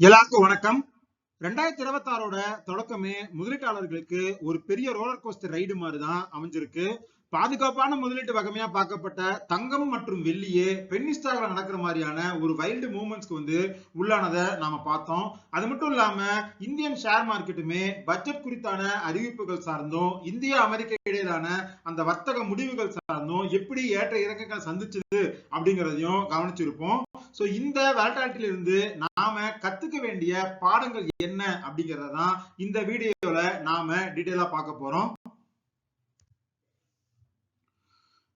எல்லாருக்கும் வணக்கம். ரெண்டாயிரத்தி இருபத்தி ஆறோட தொடக்கமே முதலீட்டாளர்களுக்கு ஒரு பெரிய ரோலர் கோஸ்டர் ரைடு மாதிரி தான் அமைஞ்சிருக்கு. பாதுகாப்பான முதலீட்டு வகமையா பார்க்கப்பட்ட தங்கம் மற்றும் வெள்ளியே பென்னிஸ்டாக்ல நடக்கிற மாதிரியான ஒரு வைல்டு மூமெண்ட்ஸ்க்கு வந்து உள்ளானதை நாம பார்த்தோம். அது மட்டும் இல்லாம இந்தியன் ஷேர் மார்க்கெட்டுமே பட்ஜெட் குறித்தான அறிவிப்புகள் சார்ந்தும் இந்தியா அமெரிக்க இடையிலான அந்த வர்த்தக முடிவுகள் சார்ந்தும் எப்படி ஏற்ற இறக்கங்கள் சந்திச்சது அப்படிங்கிறதையும் கவனிச்சிருப்போம். சோ இந்த வேலட்டாலிட்டியில இருந்து நாம கத்துக்க வேண்டிய பாடங்கள் என்ன அப்படிங்கறதான் இந்த வீடியோல நாம டீட்டெயிலா பார்க்க போறோம்.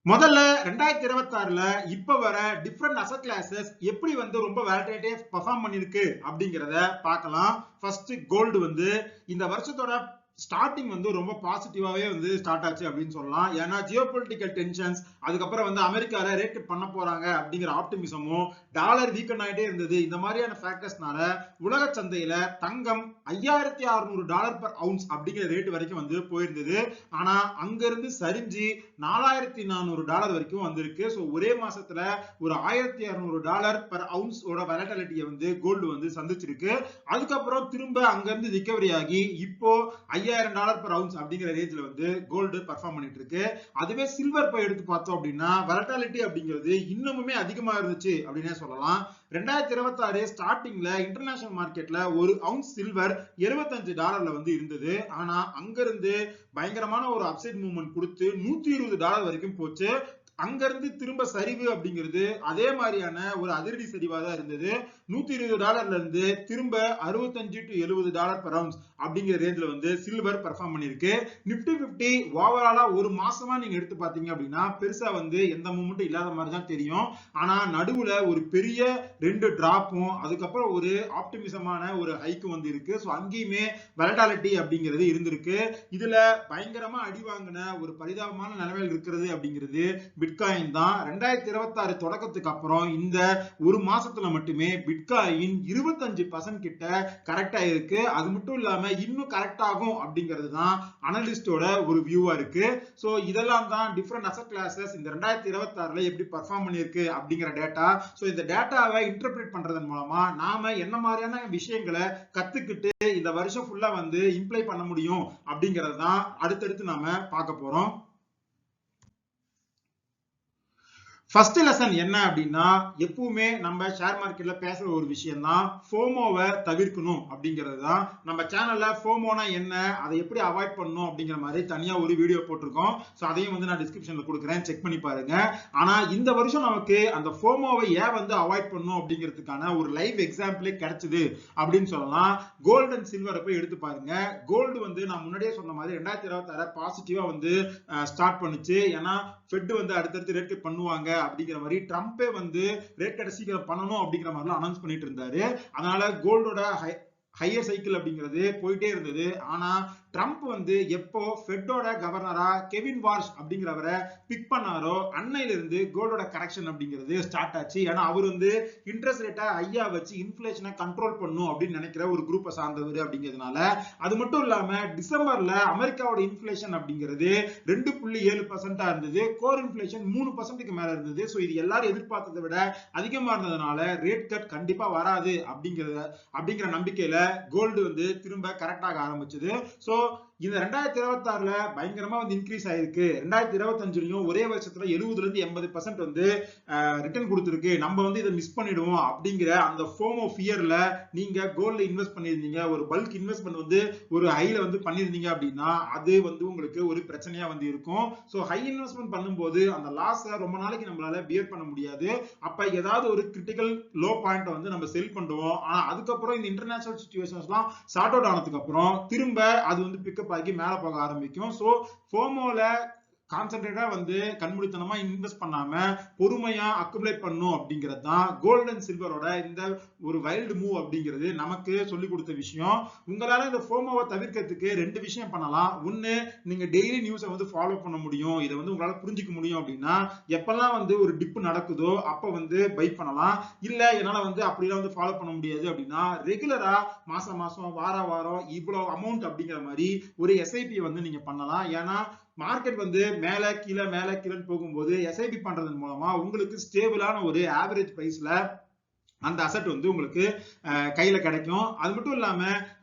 முதல்ல ரெண்டாயிரத்தி இருபத்தி ஆறுல இப்ப வர டிஃப்ரெண்ட் அசட் கிளாஸஸ் எப்படி வந்து ரொம்ப வேலிடேட்டிவ் பெர்ஃபார்ம் பண்ணிருக்கு அப்படிங்கிறத பார்க்கலாம். ஃபர்ஸ்ட் கோல்டு வந்து இந்த வருஷத்தோட ஸ்டார்டிங் வந்து ரொம்ப பாசிட்டிவாவே வந்து ஸ்டார்ட் ஆச்சு அப்படின்னு சொல்லலாம். ஏன்னா ஜியோ பொலிட்டிக்கல் டென்ஷன்ஸ் அதுக்கப்புறம் வந்து அமெரிக்கால ரேட் பண்ண போறாங்க அப்படிங்கிற ஆப்டிமிசமும் டாலர் வீக்கன் ஆயிட்டே இருந்தது. இந்த மாதிரியான ஃபேக்டர்ஸ்னால உலக சந்தையில தங்கம் ஐயாயிரத்தி அறுநூறு டாலர் பர் அவுன்ஸ் அப்படிங்கிற ரேட் வரைக்கும் வந்து போயிருந்தது. ஆனா அங்கிருந்து சரிஞ்சு நாலாயிரத்தி நானூறு டாலர் வரைக்கும் வந்திருக்கு. ஸோ ஒரே மாசத்துல ஒரு ஆயிரத்தி அறுநூறு டாலர் பர் அவுன்ஸோட வெலட்டாலிட்டியை வந்து கோல்டு வந்து சந்திச்சிருக்கு. அதுக்கப்புறம் திரும்ப அங்கிருந்து ரிகவரி ஆகி இப்போ ஐயாயிரம் டாலர் பர் அவுன்ஸ் அப்படிங்கிற ரேஞ்சில் வந்து கோல்டு பர்ஃபார்ம் பண்ணிட்டு இருக்கு. அதுவே சில்வர் போய் எடுத்து பார்த்தோம் அப்படின்னா வெலட்டாலிட்டி அப்படிங்கிறது இன்னமுமே அதிகமா இருந்துச்சு அப்படின்னே சொல்லலாம். ரெண்டாயிரத்தி இருபத்தி ஆறு ஸ்டார்டிங்ல இன்டர்நேஷனல் மார்க்கெட்ல ஒரு அவுன்ஸ் சில்வர் இருபத்தஞ்சு டாலர்ல வந்து இருந்தது. ஆனா அங்கிருந்து பயங்கரமான ஒரு அப்சைட் மூவ்மெண்ட் கொடுத்து நூத்தி இருபது டாலர் வரைக்கும் போச்சு. அங்க இருந்து திரும்ப சரிவு அப்படிங்கிறது அதே மாதிரியான ஒரு அதிரடி சரிவா தான் இருந்தது. நூத்தி இருபது டாலர்ல இருந்து திரும்ப அறுபத்தஞ்சு டு எழுபது டாலர் பர் அவுன்ஸ் அப்படிங்கிற ரேஞ்சில் வந்து சில்வர் பெர்ஃபார்ம் பண்ணிருக்கு நிப்டி பிப்டி ஓவராலா ஒரு மாசமா நீங்க எடுத்து பாத்தீங்க அப்படின்னா பெருசா வந்து எந்த மூமெண்ட்டும் இல்லாத மாதிரி தான் தெரியும். ஆனா நடுவுல ஒரு பெரிய ரெண்டு டிராப்பும் அதுக்கப்புறம் ஒரு ஆப்டிமிசமான ஒரு ஹைக்கு வந்து இருக்கு ஸோ அங்கேயுமே வெலடாலிட்டி அப்படிங்கிறது இருந்திருக்கு. இதுல பயங்கரமா அடி வாங்கின ஒரு பரிதாபமான நிலைமையில் இருக்கிறது அப்படிங்கிறது பிட்காயின் தான் ரெண்டாயிரத்தி இருபத்தி ஆறு தொடக்கத்துக்கு அப்புறம் இந்த ஒரு மாசத்துல மட்டுமே பிட்காயின் இருபத்தஞ்சு பர்சன்ட் கிட்ட கரெக்டா இருக்கு. அது மட்டும் இல்லாம இன்னும் கரெக்ட் ஆகும் அப்படிங்கிறது தான் அனலிஸ்டோட ஒரு வியூவா இருக்கு. ஸோ இதெல்லாம் தான் டிஃப்ரெண்ட் அசட் கிளாஸஸ் இந்த ரெண்டாயிரத்தி இருபத்தி ஆறுல எப்படி பர்ஃபார்ம் பண்ணிருக்கு அப்படிங்கிற டேட்டா ஸோ இந்த டேட்டாவை இன்டர்பிரேட் பண்றதன் மூலமா நாம என்ன மாதிரியான விஷயங்களை கத்துக்கிட்டு இந்த வருஷம் ஃபுல்லா வந்து இம்ப்ளை பண்ண முடியும் அப்படிங்கிறது தான் அடுத்தடுத்து நாம பார்க்க போறோம். ஃபர்ஸ்ட் லெசன் என்ன அப்படின்னா எப்பவுமே நம்ம ஷேர் மார்க்கெட்ல பேசுற ஒரு விஷயம் தான் ஃபோமோவை தவிர்க்கணும் அப்படிங்கிறது தான் நம்ம சேனல்ல ஃபோமோனா என்ன அதை எப்படி அவாய்ட் பண்ணணும் அப்படிங்கிற மாதிரி தனியா ஒரு வீடியோ போட்டிருக்கோம். ஸோ அதையும் வந்து நான் டிஸ்கிரிப்ஷன்ல கொடுக்குறேன். செக் பண்ணி பாருங்க. ஆனா இந்த வருஷம் நமக்கு அந்த ஃபோமோவை ஏன் வந்து அவாய்ட் பண்ணணும் அப்படிங்கிறதுக்கான ஒரு லைவ் எக்ஸாம்பிளே கிடைச்சது அப்படின்னு சொல்லலாம். கோல்டு அண்ட் சில்வரை போய் எடுத்து பாருங்க. கோல்டு வந்து நான் முன்னாடியே சொன்ன மாதிரி ரெண்டாயிரத்தி இருபத்தி ஆறு பாசிட்டிவா வந்து ஸ்டார்ட் பண்ணுச்சு. ஏன்னா ஃபெட் வந்து அடுத்தடுத்து ரேட் பண்ணுவாங்க. அப்படிங்கிற மாதிரி ட்ரம்ப்பே வந்து ரேட் கட் சீக்கிரம் பண்ணணும் அப்படிங்கிற மாதிரிலாம் அனௌன்ஸ் பண்ணிட்டு இருந்தாரு. அதனால கோல்டோட ஹையர் சைக்கிள் அப்படிங்கிறது போயிட்டே இருந்தது. ஆனா ட்ரம்ப் வந்து எப்போ ஃபெட்டோட கவர்னரா கெவின் வார்ஷ் அப்படிங்கிறவரை பிக் பண்ணாரோ அன்னையில இருந்து கோல்டோட கரெக்ஷன் அப்படிங்கிறது ஸ்டார்ட் ஆச்சு. ஏன்னா அவர் வந்து இன்ட்ரெஸ்ட் ரேட்டை ஐயா வச்சு இன்ஃபிளேஷனை கண்ட்ரோல் பண்ணும் அப்படின்னு நினைக்கிற ஒரு குரூப்பை சார்ந்தவர் அப்படிங்கிறதுனால அது மட்டும் இல்லாம டிசம்பர்ல அமெரிக்காவோட இன்ஃபிளேஷன் அப்படிங்கிறது ரெண்டு புள்ளி ஏழு பர்சன்டா இருந்தது. கோர் இன்ஃபிளேஷன் மூணு பர்சன்ட்டுக்கு மேல இருந்தது. ஸோ இது எல்லாரும் எதிர்பார்த்ததை விட அதிகமா இருந்ததுனால ரேட் கட் கண்டிப்பா வராது அப்படிங்கிறத அப்படிங்கிற நம்பிக்கையில கோல்டு வந்து திரும்ப கரெக்டாக ஆரம்பிச்சது. ஸோ sou இந்த ரெண்டாயிரத்தி இருபத்தி ஆறுல பயங்கரமா வந்து இன்க்ரீஸ் ஆயிருக்கு. ரெண்டாயிரத்தி இருபத்தஞ்சுலயும் ஒரே வருஷத்துல எழுபதுல இருந்து எண்பது பர்சன்ட் வந்து ரிட்டர்ன் கொடுத்துருக்கு. நம்ம வந்து இதை மிஸ் பண்ணிடுவோம் அப்படிங்கிற அந்த ஃபோமோ இயர்ல நீங்க கோல்ட்ல இன்வெஸ்ட் பண்ணிருந்தீங்க ஒரு பல்க் இன்வெஸ்ட்மெண்ட் வந்து ஒரு ஹைல வந்து பண்ணிருந்தீங்க அப்படின்னா அது வந்து உங்களுக்கு ஒரு பிரச்சனையா வந்து இருக்கும். ஸோ ஹை இன்வெஸ்ட்மெண்ட் பண்ணும்போது அந்த லாஸை ரொம்ப நாளைக்கு நம்மளால பியர் பண்ண முடியாது. அப்ப ஏதாவது ஒரு கிரிட்டிக்கல் லோ பாயிண்ட் வந்து நம்ம செல் பண்ணுவோம் ஆனா அதுக்கப்புறம் இந்த இன்டர்நேஷனல் சுச்சுவேஷன்ஸ்லாம் ஷார்ட் அவுட் ஆனதுக்கு அப்புறம் திரும்ப அது வந்து பிக்கப் ஆகி மேல போக ஆரம்பிக்கும். ஸோ ஃபோமோல கான்சென்ட்ரேட்டா வந்து கண்மூடித்தனமா இன்வெஸ்ட் பண்ணாம பொறுமையா அக்குமுலேட் பண்ணும் அப்படிங்கிறது தான் கோல்டு அண்ட் சில்வரோட இந்த ஒரு வைல்டு மூவ் அப்படிங்கிறது நமக்கு சொல்லி கொடுத்த விஷயம். உங்களால இந்த ஃபோமோவை தவிர்க்கிறதுக்கு ரெண்டு விஷயம் பண்ணலாம். ஒண்ணு நீங்க டெய்லி நியூஸை வந்து ஃபாலோ பண்ண முடியும். இதை வந்து உங்களால புரிஞ்சுக்க முடியும் அப்படின்னா எப்பெல்லாம் வந்து ஒரு டிப் நடக்குதோ அப்ப வந்து பை பண்ணலாம். இல்ல என்னால வந்து அப்படிலாம் வந்து ஃபாலோ பண்ண முடியாது அப்படின்னா ரெகுலரா மாசம் மாசம் வார வாரம் இவ்வளவு அமௌண்ட் அப்படிங்கிற மாதிரி ஒரு எஸ்ஐபி வந்து நீங்க பண்ணலாம். ஏன்னா மார்க்கெட் வந்து மேல கீழே மேல கீழேன்னு போகும்போது எஸ்ஐபி பண்றதன் மூலமா உங்களுக்கு ஸ்டேபிளான ஒரு ஆவரேஜ் பிரைஸ்ல அந்த அசட் வந்து உங்களுக்கு கையில கிடைக்கும். அது மட்டும் இல்லாம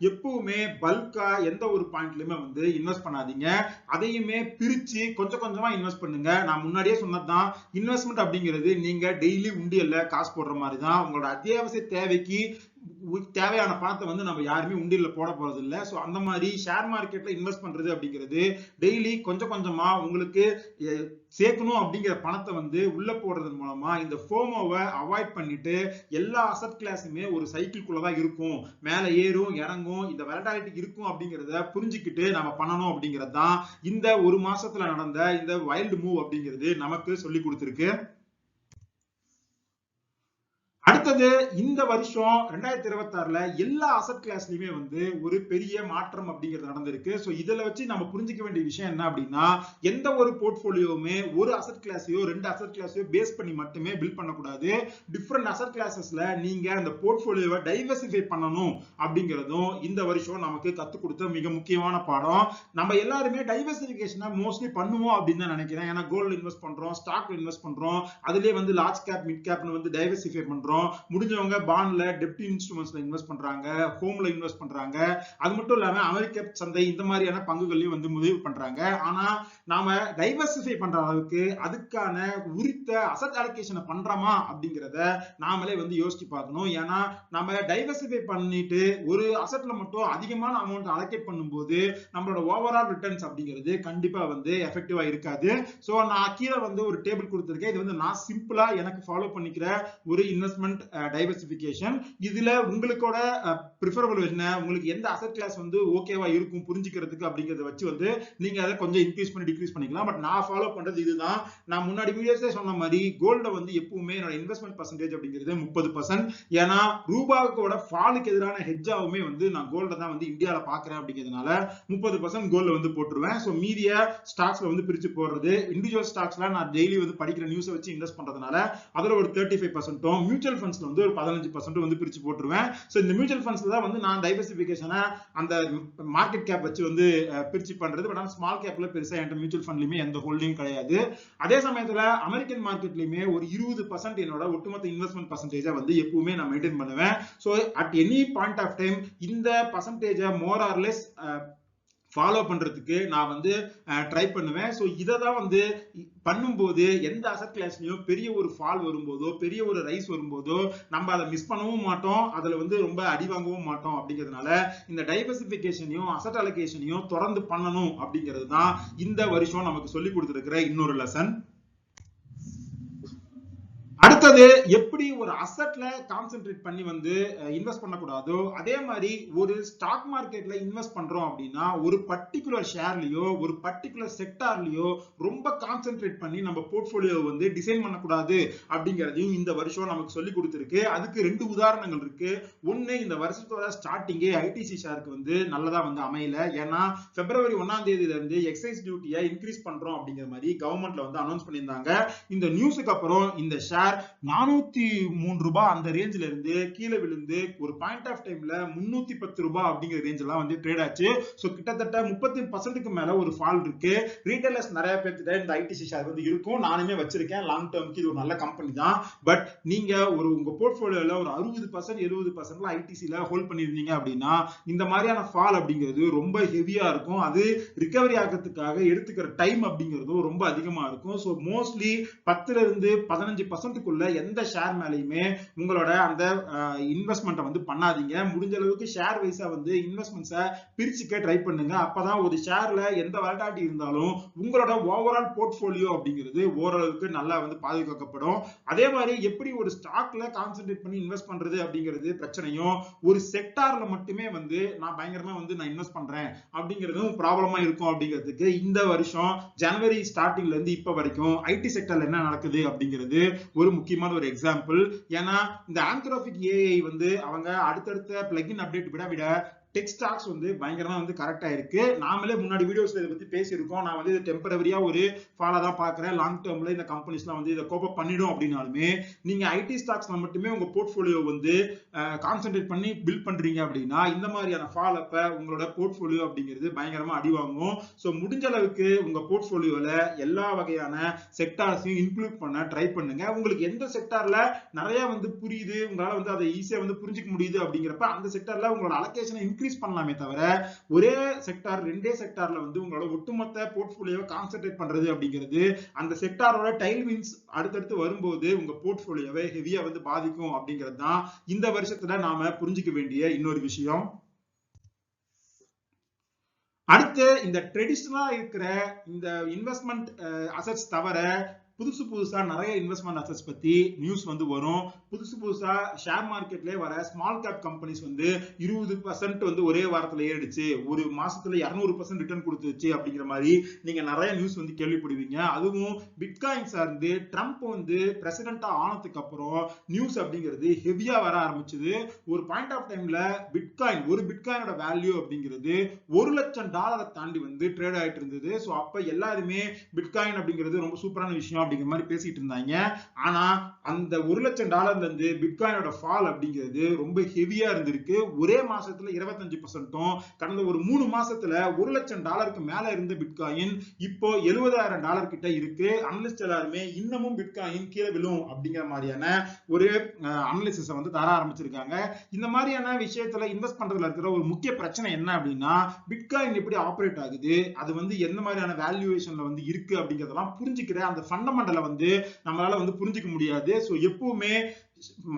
எப்பவுமே பல்கா எந்த ஒரு பாயிண்ட்லயுமே வந்து இன்வெஸ்ட் பண்ணாதீங்க. அதையுமே பிரிச்சு கொஞ்சம் கொஞ்சமா இன்வெஸ்ட் பண்ணுங்க. நான் முன்னாடியே சொன்னதுதான். இன்வெஸ்ட்மெண்ட் அப்படிங்கிறது நீங்க டெய்லி உண்டியல்ல காசு போடுற மாதிரி தான் உங்களோட அத்தியாவசிய தேவைக்கு தேவையான பணத்தை வந்து நம்ம யாருமே உண்டியில் போட போறது இல்லை சோ அந்த மாதிரி ஷேர் மார்க்கெட்ல இன்வெஸ்ட் பண்றது அப்படிங்கிறது டெய்லி கொஞ்சம் கொஞ்சமா உங்களுக்கு சேர்க்கணும் அப்படிங்கிற பணத்தை வந்து உள்ள போடுறது மூலமா இந்த ஃபோமோவை அவாய்ட் பண்ணிட்டு எல்லா அசட் கிளாஸுமே ஒரு சைக்கிள்குள்ள தான் இருக்கும். மேல ஏறும் இறங்கும் இந்த வெலடாலிட்டி இருக்கும் அப்படிங்கிறத புரிஞ்சுக்கிட்டு நம்ம பண்ணணும் அப்படிங்கிறது தான் இந்த ஒரு மாசத்துல நடந்த இந்த வைல்டு மூவ் அப்படிங்கிறது நமக்கு சொல்லி கொடுத்துருக்கு. அடுத்தது இந்த வருஷம் ரெண்டாயிரத்தி இருபத்தி ஆறுல எல்லா அசட் கிளாஸ்லயுமே வந்து ஒரு பெரிய மாற்றம் அப்படிங்கிறது நடந்திருக்கு. ஸோ இதுல வச்சு நம்ம புரிஞ்சுக்க வேண்டிய விஷயம் என்ன அப்படின்னா எந்த ஒரு போர்ட்போலியோவுமே ஒரு அசட் கிளாஸையோ ரெண்டு அசட் கிளாஸையோ பேஸ் பண்ணி மட்டுமே பில்ட் பண்ணக்கூடாது. டிஃப்ரெண்ட் அசட் கிளாஸஸ்ல நீங்க அந்த போர்ட்போலியோவை டைவர்சிஃபை பண்ணணும் அப்படிங்கிறதும் இந்த வருஷம் நமக்கு கத்துக் கொடுத்த மிக முக்கியமான பாடம். நம்ம எல்லாருமே டைவர்சிபிகேஷனை மோஸ்ட்லி பண்ணுவோம் அப்படின்னு தான் நினைக்கிறேன். ஏன்னா கோல்டு இன்வெஸ்ட் பண்றோம் ஸ்டாக்ல இன்வெஸ்ட் பண்றோம். அதுலயே வந்து லார்ஜ் கேப் மிட் கேப்னு வந்து டைவர்சிஃபை பண்றோம். முடிஞ்சவங்க பாண்ட்ல டெப்ட் இன்ஸ்ட்ருமெண்ட்ஸ்ல இன்வெஸ்ட் பண்றாங்க ஹோம்ல இன்வெஸ்ட் பண்றாங்க. அது மட்டும் இல்லாம அமெரிக்க சந்தை இந்த மாதிரியான பங்குகளையும் வந்து முதலீடு பண்றாங்க. ஆனா நாம டைவர்சிஃபை பண்ற அளவுக்கு அதுக்கான உரித்த அசட் அலோகேஷனை பண்றோமா அப்படிங்கிறத நாமளே வந்து யோசிச்சு பார்க்கணும். ஏன்னா நம்ம டைவர்சிஃபை பண்ணிட்டு ஒரு அசட்ல மட்டும் அதிகமான அமௌண்ட் அலோகேட் பண்ணும்போது நம்மளோட ஓவரால் ரிட்டர்ன்ஸ் அப்படிங்கிறது கண்டிப்பா வந்து எஃபெக்டிவா இருக்காது. சோ நான் கீழே வந்து ஒரு டேபிள் கொடுத்துருக்கேன். இது வந்து நான் சிம்பிளா எனக்கு ஃபாலோ பண்ணிக்கிற ஒரு இன்வெஸ்ட்மெண்ட் டைவர்சிபிகேஷன் uh, இதுல உங்களுக்கோட ப்ரிஃபரபிள் என்ன உங்களுக்கு எந்த அசட் கிளாஸ் வந்து ஓகேவா இருக்கும் புரிஞ்சுக்கிறதுக்கு அப்படிங்கறத வச்சு வந்து நீங்க அதை கொஞ்சம் இன்க்ரீஸ் பண்ணி டிக்ரீஸ் பண்ணிக்கலாம். பட் நான் ஃபாலோ பண்றது இதுதான். நான் முன்னாடி வீடியோஸ்ல சொன்ன மாதிரி கோல்ட வந்து எப்பவுமே என்னோட இன்வெஸ்ட்மெண்ட் பர்சன்டேஜ் அப்படிங்கிறது முப்பது பர்சன்ட் ஏன்னா ரூபாவுக்கோட ஃபாலுக்கு எதிரான ஹெட்ஜாவுமே வந்து நான் கோல்ட தான் வந்து இந்தியால பாக்குறேன் அப்படிங்கிறதுனால முப்பது பர்சன்ட் கோல்ட்ல வந்து போட்டுருவேன். ஸோ மீதிய ஸ்டாக்ஸ்ல வந்து பிரிச்சு போடுறது. இண்டிவிஜுவல் ஸ்டாக்ஸ்ல நான் டெய்லி வந்து படிக்கிற நியூஸை வச்சு இன்வெஸ்ட் பண்றதுனால அதுல ஒரு தேர்ட்டி ஃபைவ் பர்சன்ட்டும் மியூச்சுவல் ஃபண்ட்ஸ்ல வந்து ஒரு பதினஞ்சு பர்சன்ட் வந்து பிரிச்சு போட்டுருவேன். ஸோ இந்த மியூச்சுவல் ஃபண்ட்ஸ்ல தான் வந்து நான் டைவர்சிபிகேஷனை அந்த மார்க்கெட் கேப் வச்சு வந்து பிரிச்சு பண்றது. பட் ஆனால் ஸ்மால் கேப்ல பெருசா என்கிட்ட மியூச்சுவல் ஃபண்ட்லயுமே எந்த ஹோல்டிங் கிடையாது. அதே சமயத்துல அமெரிக்கன் மார்க்கெட்லயுமே ஒரு இருபது பர்சன்ட் என்னோட ஒட்டுமொத்த இன்வெஸ்ட்மெண்ட் பர்சன்டேஜா வந்து எப்பவுமே நான் மெயின்டைன் பண்ணுவேன். So at any point of time இந்த பர்சன்டேஜை மோர் ஆர்லெஸ் ஃபாலோ பண்ணுறதுக்கு நான் வந்து ட்ரை பண்ணுவேன். ஸோ இதை தான் வந்து பண்ணும்போது எந்த அசட் கிளாஸ்லையும் பெரிய ஒரு ஃபால் வரும்போதோ பெரிய ஒரு ரைஸ் வரும்போதோ நம்ம அதை மிஸ் பண்ணவும் மாட்டோம். அதில் வந்து ரொம்ப அடி வாங்கவும் மாட்டோம் அப்படிங்கிறதுனால இந்த டைவர்சிஃபிகேஷனையும் அசட் அலோகேஷனையும் தொடர்ந்து பண்ணணும் அப்படிங்கிறது தான் இந்த வருஷம் நமக்கு சொல்லி கொடுத்துருக்கிற இன்னொரு லெசன் அதாவது எப்படி ஒரு அசட்ல கான்சென்ட்ரேட் பண்ணி வந்து இன்வெஸ்ட் பண்ணக்கூடாதோ அதே மாதிரி ஒரு ஸ்டாக் மார்க்கெட்ல இன்வெஸ்ட் பண்றோம் அப்படின்னா ஒரு பர்டிகுலர் ஷேர்லயோ ஒரு பர்டிகுலர் செக்டார்லயோ ரொம்ப கான்சென்ட்ரேட் பண்ணி நம்ம போர்ட்போலியோ வந்து டிசைன் பண்ணக்கூடாது அப்படிங்கறதையும் இந்த வருஷம் நமக்கு சொல்லி கொடுத்துருக்கு. அதுக்கு ரெண்டு உதாரணங்கள் இருக்கு. ஒண்ணு இந்த வருஷத்தோட ஸ்டார்டிங்கே ஐடிசி ஷேருக்கு வந்து நல்லதா வந்து அமையல. ஏன்னா பிப்ரவரி ஒன்னாம் தேதியில இருந்து எக்ஸைஸ் டியூட்டியை இன்க்ரீஸ் பண்றோம் அப்படிங்கிற மாதிரி கவர்மெண்ட்ல வந்து அனௌன்ஸ் பண்ணியிருந்தாங்க. இந்த நியூஸுக்கு அப்புறம் இந்த ஷேர் நானூத்தி மூணு ரூபாய் அந்த ரேஞ்சில இருந்து கீழே விழுந்து ஒரு பாயிண்ட் ஆஃப் டைம்ல முன்னூத்தி பத்து ரூபாய் அப்படிங்கிற ரேஞ்ச் எல்லாம் வந்து ட்ரேட் ஆச்சு. ஸோ கிட்டத்தட்ட முப்பத்தி பர்சன்ட்டுக்கு மேல ஒரு ஃபால் இருக்கு. ரீட்டைலர்ஸ் நிறைய பேர்த்திட்ட இந்த ஐடிசி ஷேர் வந்து இருக்கும். நானுமே வச்சிருக்கேன். லாங் டேர்ம்க்கு இது ஒரு நல்ல கம்பெனி தான். பட் நீங்க ஒரு உங்க போர்ட்போலியோல ஒரு அறுபது பர்சன்ட் எழுபது பர்சன்ட்ல ஐடிசில ஹோல்ட் பண்ணிருந்தீங்க அப்படின்னா இந்த மாதிரியான ஃபால் அப்படிங்கிறது ரொம்ப ஹெவியா இருக்கும். அது ரிகவரி ஆகிறதுக்காக எடுத்துக்கிற டைம் அப்படிங்கிறதும் ரொம்ப அதிகமா இருக்கும். ஸோ மோஸ்ட்லி பத்துல இருந்து பதினஞ்சு பர்சன்ட்டுக்குள்ள எந்த ஷேர் மேலேயுமே உங்களோட அந்த இன்வெஸ்ட்மெண்ட்டை வந்து பண்ணாதீங்க. முடிஞ்ச அளவுக்கு ஷேர் வைஸா வந்து இன்வெஸ்ட்மெண்ட்ஸை பிரிச்சுக்க ட்ரை பண்ணுங்க. அப்பதான் ஒரு ஷேர்ல எந்த வளட்டாட்டி இருந்தாலும் உங்களோட ஓவரால் போர்ட்ஃபோலியோ அப்படிங்கிறது ஓரளவுக்கு நல்லா வந்து பாதுகாக்கப்படும். அதே மாதிரி எப்படி ஒரு ஸ்டாக்ல கான்சென்ட்ரேட் பண்ணி இன்வெஸ்ட் பண்றது அப்படிங்கிறது பிரச்சனையும் ஒரு செக்டார்ல மட்டுமே வந்து நான் பயங்கரமா வந்து நான் இன்வெஸ்ட் பண்றேன் அப்படிங்கிறதும் ப்ராப்ளமா இருக்கும் அப்படிங்கிறதுக்கு இந்த வருஷம் ஜனவரி ஸ்டார்டிங்ல இருந்து இப்ப வரைக்கும் ஐடி செக்டர்ல என்ன நடக்குது அப்படிங்கிறது ஒரு முக்கிய முக்கியமான ஒரு எக்ஸாம்பிள் ஏன்னா இந்த ஆந்த்ரோபிக் ஏஐ வந்து அவங்க அடுத்தடுத்த பிளகின் அப்டேட் விட விட டெக் ஸ்டாக்ஸ் வந்து பயங்கரமா வந்து கரெக்டா இருக்கு. நாமளே முன்னாடி வீடியோஸ்ல இதை பத்தி பேசியிருக்கோம். நான் வந்து இது டெம்பரவரியா ஒரு ஃபாலோ தான் பாக்குறேன் லாங் டேர்ம்ல இந்த கம்பெனிஸ்லாம் வந்து இதை கோப்பப் பண்ணிடும் அப்படின்னாலுமே நீங்க ஐடி ஸ்டாக்ஸ்ல மட்டுமே உங்க போர்ட்ஃபோலியோ வந்து கான்சென்ட்ரேட் பண்ணி பில்ட் பண்றீங்க அப்படின்னா இந்த மாதிரியான ஃபால் உங்களோட போர்ட்ஃபோலியோ அப்படிங்கிறது பயங்கரமா அடி வாங்கும் ஸோ முடிஞ்ச அளவுக்கு உங்க போர்ட்ஃபோலியோல எல்லா வகையான செக்டார்ஸையும் இன்க்ளூட் பண்ண ட்ரை பண்ணுங்க. உங்களுக்கு எந்த செக்டார்ல நிறைய வந்து புரியுது உங்களால வந்து அதை ஈஸியா வந்து புரிஞ்சுக்க முடியுது அப்படிங்கிறப்ப அந்த செக்டார்ல உங்களோட அலோகேஷனை இன்க்ரீஸ் பண்ணலாமே தவிர ஒரே செக்டார் ரெண்டே செக்டார்ல வந்து உங்களோட ஒட்டுமொத்த போர்ட்ஃபோலியோ கான்சென்ட்ரேட் பண்றது அப்படிங்கிறது அந்த செக்டாரோட டைல் வின்ஸ் அடுத்தடுத்து வரும்போது உங்க போர்ட்ஃபோலியோவை ஹெவியா வந்து பாதிக்கும் அப்படிங்கிறது தான் இந்த வருஷத்துல நாம புரிஞ்சுக்க வேண்டிய இன்னொரு விஷயம். அடுத்து இந்த ட்ரெடிஷ்னலா இருக்கிற இந்த இன்வெஸ்ட்மெண்ட் அசட்ஸ் தவிர புதுசு புதுசா நிறைய இன்வெஸ்ட்மெண்ட் அசட்ஸ் பத்தி நியூஸ் வந்து வரும். புதுசு புதுசா ஷேர் மார்க்கெட்லயே வர ஸ்மால் கேப் கம்பெனிஸ் வந்து இருபது பர்சன்ட் வந்து ஒரே வாரத்துல ஏறிடுச்சு ஒரு மாசத்துல இருநூறு பர்சன்ட் ரிட்டர்ன் கொடுத்துச்சு அப்படிங்கிற மாதிரி நீங்க நிறைய நியூஸ் வந்து கேள்விப்படுவீங்க. அதுவும் பிட்காயின் சார்ந்து ட்ரம்ப் வந்து பிரசிடண்டா ஆனதுக்கு அப்புறம் நியூஸ் அப்படிங்கிறது ஹெவியா வர ஆரம்பிச்சது. ஒரு பாயிண்ட் ஆஃப் டைம்ல பிட்காயின் ஒரு பிட்காயினோட வேல்யூ அப்படிங்கிறது ஒரு லட்சம் டாலரை தாண்டி வந்து ட்ரேட் ஆயிட்டு இருந்தது. ஸோ அப்ப எல்லாருமே பிட்காயின் அப்படிங்கிறது ரொம்ப சூப்பரான விஷயம். அப்படிங்கிற மாதிரி பேசிட்டு இருந்தாங்க. ஆனா அந்த ஒரு லட்சம் டாலர்ல இருந்து பிட்காயினோட ஃபால் அப்படிங்கிறது ரொம்ப ஹெவியா இருந்திருக்கு. ஒரே மாசத்துல இருபத்தஞ்சு பர்சன்ட்டும் கடந்த ஒரு மூணு மாசத்துல ஒரு லட்சம் டாலருக்கு மேல இருந்த பிட்காயின் இப்போ எழுபதாயிரம் டாலர் கிட்ட இருக்கு. அனலிஸ்ட் எல்லாருமே இன்னமும் பிட்காயின் கீழே விழும் அப்படிங்கிற மாதிரியான ஒரு அனலிசிஸ வந்து தர ஆரம்பிச்சிருக்காங்க. இந்த மாதிரியான விஷயத்துல இன்வெஸ்ட் பண்றதுல இருக்கிற ஒரு முக்கிய பிரச்சனை என்ன அப்படின்னா பிட்காயின் எப்படி ஆப்ரேட் ஆகுது அது வந்து எந்த மாதிரியான வேல்யூவேஷன்ல வந்து இருக்கு அப்படிங்கறதெல்லாம் புரிஞ்சுக்கிற அந்த ஃபண்டமெண்டலை வந்து நம்மளால வந்து புரிஞ்சுக்க முடியாது. ஸோ எப்பவுமே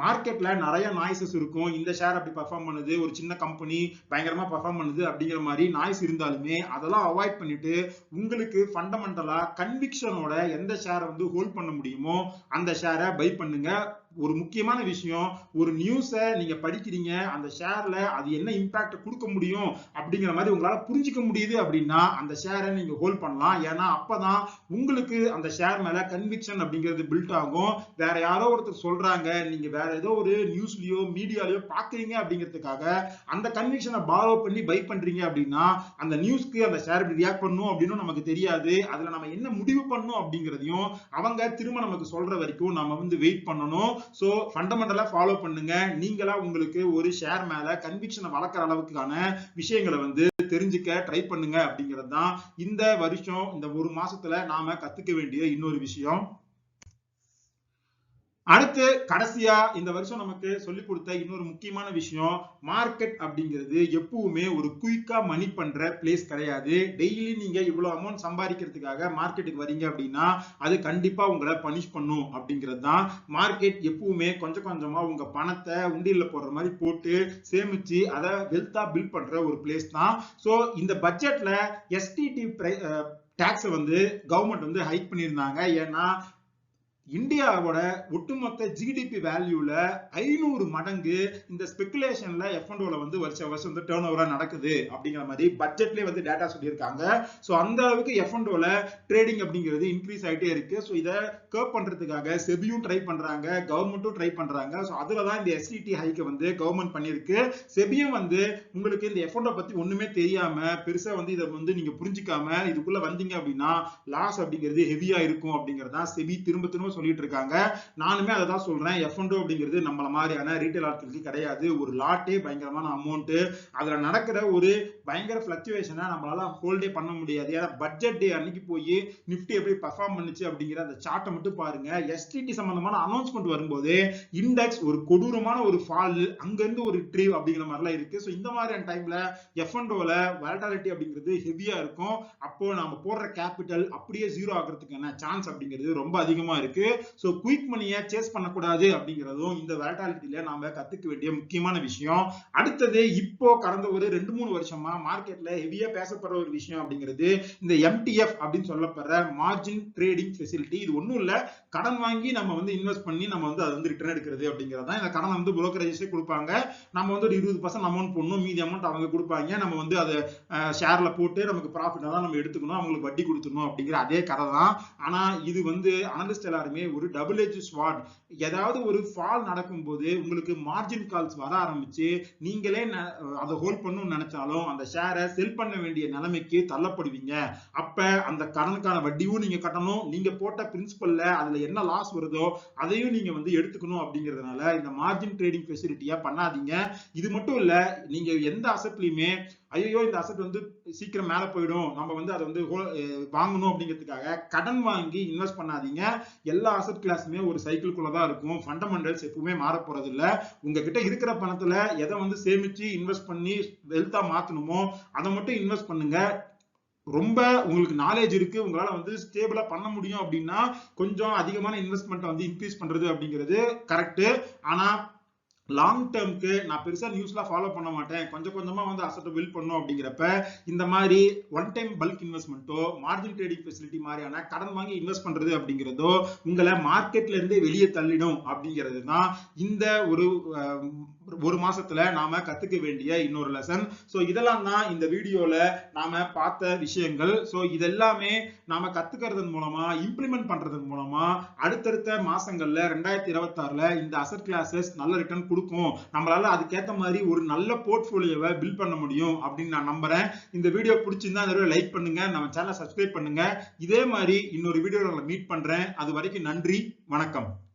மார்க்கெட்ல நிறைய நாய்ஸஸ் இருக்கும். இந்த ஷேர் அப்படி பர்ஃபார்ம் பண்ணுது. ஒரு சின்ன கம்பெனி பயங்கரமா பர்ஃபார்ம் பண்ணுது அப்படிங்கிற மாதிரி நாய்ஸ் இருந்தாலுமே அதெல்லாம் அவாய்ட் பண்ணிட்டு உங்களுக்கு ஃபண்டமெண்டலா கன்விக்ஷனோட எந்த ஷேரை வந்து ஹோல்ட் பண்ண முடியுமோ அந்த ஷேரை பை பண்ணுங்க. ஒரு முக்கியமான விஷயம் ஒரு நியூஸை நீங்க படிக்கிறீங்க அந்த ஷேர்ல அது என்ன இம்பாக்ட் கொடுக்க முடியும் அப்படிங்கிற மாதிரி உங்களால புரிஞ்சுக்க முடியுது அப்படின்னா அந்த ஷேரை நீங்க ஹோல்ட் பண்ணலாம். ஏன்னா அப்பதான் உங்களுக்கு அந்த ஷேர் மேல கன்விக்ஷன் அப்படிங்கிறது பில்ட் ஆகும். வேற யாரோ ஒருத்தர் சொல்றாங்க நீங்க வேற ஏதோ ஒரு நியூஸ்லயோ மீடியாலயோ பாக்குறீங்க அப்படிங்கிறதுக்காக அந்த கன்விக்ஷனை பாரோ பண்ணி பை பண்றீங்க அப்படின்னா அந்த நியூஸ்க்கு அந்த ஷேர் இப்படி ரியாக்ட் பண்ணும் அப்படின்னு நமக்கு தெரியாது. அதுல நம்ம என்ன முடிவு பண்ணும் அப்படிங்கிறதையும் அவங்க திரும்ப நமக்கு சொல்ற வரைக்கும் நம்ம வந்து வெயிட் பண்ணணும். ஸோ ஃபண்டமெண்டலா ஃபாலோ பண்ணுங்க. நீங்களா உங்களுக்கு ஒரு ஷேர் மேல கன்விக்ஷனை வளர்க்குற அளவுக்கான விஷயங்களை வந்து தெரிஞ்சுக்க ட்ரை பண்ணுங்க அப்படிங்கிறது தான் இந்த வருஷம் இந்த ஒரு மாசத்துல நாம கத்துக்க வேண்டிய இன்னொரு விஷயம். அடுத்து கடைசியா இந்த வருஷம் நமக்கு சொல்லி கொடுத்த இன்னொரு முக்கியமான விஷயம் மார்க்கெட் அப்படிங்கிறது எப்பவுமே ஒரு குயிக்கா மணி பண்ற பிளேஸ் கிடையாது. டெய்லி நீங்க இவ்வளவு அமௌண்ட் சம்பாதிக்கிறதுக்காக மார்க்கெட்டுக்கு வரீங்க அப்படின்னா அது கண்டிப்பா உங்களை பனிஷ் பண்ணும் அப்படிங்கிறது தான். மார்க்கெட் எப்பவுமே கொஞ்சம் கொஞ்சமா உங்க பணத்தை உண்டியல்ல போடுற மாதிரி போட்டு சேமிச்சு அதை வெல்த்தா பில்ட் பண்ற ஒரு பிளேஸ் தான். ஸோ இந்த பட்ஜெட்ல எஸ்டிடி டாக்ஸை வந்து கவர்மெண்ட் வந்து ஹைக் பண்ணியிருந்தாங்க. ஏன்னா இந்தியாவோட ஒட்டுமொத்த ஜிடிபி வேல்யூல ஐநூறு மடங்கு இந்த ஸ்பெகுலேஷன்ல எஃப்என்டோல வந்து வருஷ வருஷம் வந்து டேர்ன் ஓவரா நடக்குது அப்படிங்கிற மாதிரி பட்ஜெட்லயே வந்து டேட்டா சொல்லியிருக்காங்க. ஸோ அந்த அளவுக்கு எஃப்என்டோல ட்ரேடிங் அப்படிங்கிறது இன்க்ரீஸ் ஆகிட்டே இருக்கு. ஸோ இதை கர்வ் பண்றதுக்காக செபியும் ட்ரை பண்றாங்க கவர்மெண்ட்டும் ட்ரை பண்றாங்க. ஸோ அதுல தான் இந்த எஸ்டிடி ஹைக்கை வந்து கவர்மெண்ட் பண்ணியிருக்கு. செபியும் வந்து உங்களுக்கு இந்த எஃப்என்டோ பத்தி ஒண்ணுமே தெரியாம பெருசா வந்து இதை வந்து நீங்க புரிஞ்சுக்காம இதுக்குள்ள வந்தீங்க அப்படின்னா லாஸ் அப்படிங்கிறது ஹெவியா இருக்கும் அப்படிங்கிறதா செபி திரும்ப திரும்ப சொல்லிட்டு இருக்காங்க நானுமே அதை தான் சொல்றேன். எஃப்என்டோ அப்படிங்கிறது நம்மள மாதிரியான ரீட்டைல் ஆட்களுக்கு கிடையாது. ஒரு லாட்டே பயங்கரமான அமௌண்ட்டு அதுல நடக்கிற ஒரு பயங்கர ஃப்ளக்சுவேஷனை நம்மளால ஹோல்டே பண்ண முடியாது. ஏன்னா பட்ஜெட் டே அன்னைக்கு போய் நிஃப்டி எப்படி பர்ஃபார்ம் பண்ணுச்சு அப்படிங்கிற அந்த சார்ட்டை மட்டும் பாருங்க. எஸ்டிடி சம்பந்தமான அனௌன்ஸ்மெண்ட் வரும்போது இண்டெக்ஸ் ஒரு கொடூரமான ஒரு ஃபால் அங்கேருந்து ஒரு ட்ரீவ் அப்படிங்கிற மாதிரிலாம் இருக்கு. ஸோ இந்த மாதிரியான டைம்ல எஃப்என்டோல வேலட்டாலிட்டி அப்படிங்கிறது ஹெவியா இருக்கும். அப்போ நம்ம போடுற கேபிட்டல் அப்படியே ஜீரோ ஆகிறதுக்கான சான்ஸ் அப்படிங்கிறது ரொம்ப அதிகமா இருக்கு. ஸோ குயிக் மணியை சேஸ் பண்ணக்கூடாது அப்படிங்கிறதும் இந்த வேலட்டாலிட்டியில நாம கத்துக்க வேண்டிய முக்கியமான விஷயம். அடுத்தது இப்போ கடந்த ஒரு ரெண்டு மூணு வருஷமா மார்க்கெட்ல ஹெவியா பேசப்படுற ஒரு விஷயம் அப்படிங்கிறது இந்த எம்டிஎஃப் அப்படின்னு சொல்லப்படுற மார்ஜின் ட்ரேடிங் ஃபெசிலிட்டி இது ஒன்றும் இல்லை. கடன் வாங்கி நம்ம வந்து இன்வெஸ்ட் பண்ணி நம்ம வந்து அது வந்து ரிட்டர்ன் எடுக்கிறது அப்படிங்கிறது தான் இந்த கடன் வந்து புரோக்கரேஜஸே கொடுப்பாங்க. நம்ம வந்து ஒரு இருபது பர்சன்ட் அமௌண்ட் போடணும். மீதி அமௌண்ட் அவங்க கொடுப்பாங்க. நம்ம வந்து அதை ஷேர்ல போட்டு நமக்கு ப்ராஃபிட் தான் நம்ம எடுத்துக்கணும். அவங்களுக்கு வட்டி கொடுத்துடணும் அப்படிங்கிற அதே கதை தான் ஆனா இது வந்து அனலிஸ்ட் எல்லாரும் எல்லாருமே ஒரு டபுள் ஏஜ் ஸ்வாட் ஏதாவது ஒரு ஃபால் நடக்கும்போது உங்களுக்கு மார்ஜின் கால்ஸ் வர ஆரம்பிச்சு நீங்களே ந- அதை ஹோல்ட் பண்ணணும்னு நினைச்சாலும் அந்த ஷேரை செல் பண்ண வேண்டிய நிலைமைக்கு தள்ளப்படுவீங்க. அப்ப அந்த கடனுக்கான வட்டியும் நீங்க கட்டணும். நீங்க போட்ட பிரின்சிபல்ல அதுல என்ன லாஸ் வருதோ அதையும் நீங்க வந்து எடுத்துக்கணும் அப்படிங்கறதுனால இந்த மார்ஜின் ட்ரேடிங் ஃபெசிலிட்டியா பண்ணாதீங்க. இது மட்டும் இல்ல நீங்க எந்த அசட்லயுமே ஐயோ இந்த அசட் வந்து சீக்கிரம் மேல போயிடும். நம்ம வந்து அதை வந்து வாங்கணும் அப்படிங்கிறதுக்காக கடன் வாங்கி இன்வெஸ்ட் பண்ணாதீங்க. எல்லா அசட் கிளாஸுமே ஒரு சைக்கிள்குள்ள தான் இருக்கும். ஃபண்டமெண்டல்ஸ் எப்பவுமே மாற போறது இல்ல உங்ககிட்ட இருக்கிற பணத்துல எதை வந்து சேமிச்சு இன்வெஸ்ட் பண்ணி வெல்த்தா மாத்தணுமோ அதை மட்டும் இன்வெஸ்ட் பண்ணுங்க. ரொம்ப உங்களுக்கு நாலேஜ் இருக்கு. உங்களால வந்து ஸ்டேபிளா பண்ண முடியும் அப்படின்னா கொஞ்சம் அதிகமான இன்வெஸ்ட்மெண்ட்டை வந்து இன்க்ரீஸ் பண்றது அப்படிங்கிறது கரெக்ட் ஆனா லாங் டேர்ம்க்கு நான் பெருசாக நியூஸ்லாம் ஃபாலோ பண்ண மாட்டேன். கொஞ்சம் கொஞ்சமா வந்து அசட்டை பில்ட் பண்ணும் அப்படிங்கிறப்ப இந்த மாதிரி ஒன் டைம் பல்க் இன்வெஸ்ட்மெண்ட்டோ மார்ஜின் ட்ரேடிங் ஃபெசிலிட்டி மாதிரியான கடன் வாங்கி இன்வெஸ்ட் பண்ணுறது அப்படிங்கிறதோ உங்களை மார்க்கெட்ல இருந்து வெளியே தள்ளிடும் அப்படிங்கிறது தான் இந்த ஒரு ஒரு மாசத்துல நாம கத்துக்க வேண்டிய இன்னொரு லெசன் ஸோ இதெல்லாம் தான் இந்த வீடியோல நாம பார்த்த விஷயங்கள். ஸோ இதெல்லாமே நாம கத்துக்கிறதன் மூலமா இம்ப்ளிமெண்ட் பண்றதன் மூலமா அடுத்தடுத்த மாசங்கள்ல ரெண்டாயிரத்தி இருபத்தாறுல இந்த அசட் கிளாஸஸ் நல்ல ரிட்டர்ன் கொடுக்கும். நம்மளால அதுக்கேத்த மாதிரி ஒரு நல்ல போர்ட்ஃபோலியோவை பில்ட் பண்ண முடியும் அப்படின்னு நான் நம்புறேன். இந்த வீடியோ பிடிச்சிருந்தா அந்த லைக் பண்ணுங்க. நம்ம சேனலை சப்ஸ்கிரைப் பண்ணுங்க. இதே மாதிரி இன்னொரு வீடியோல மீட் பண்றேன். அது வரைக்கும் நன்றி. வணக்கம்.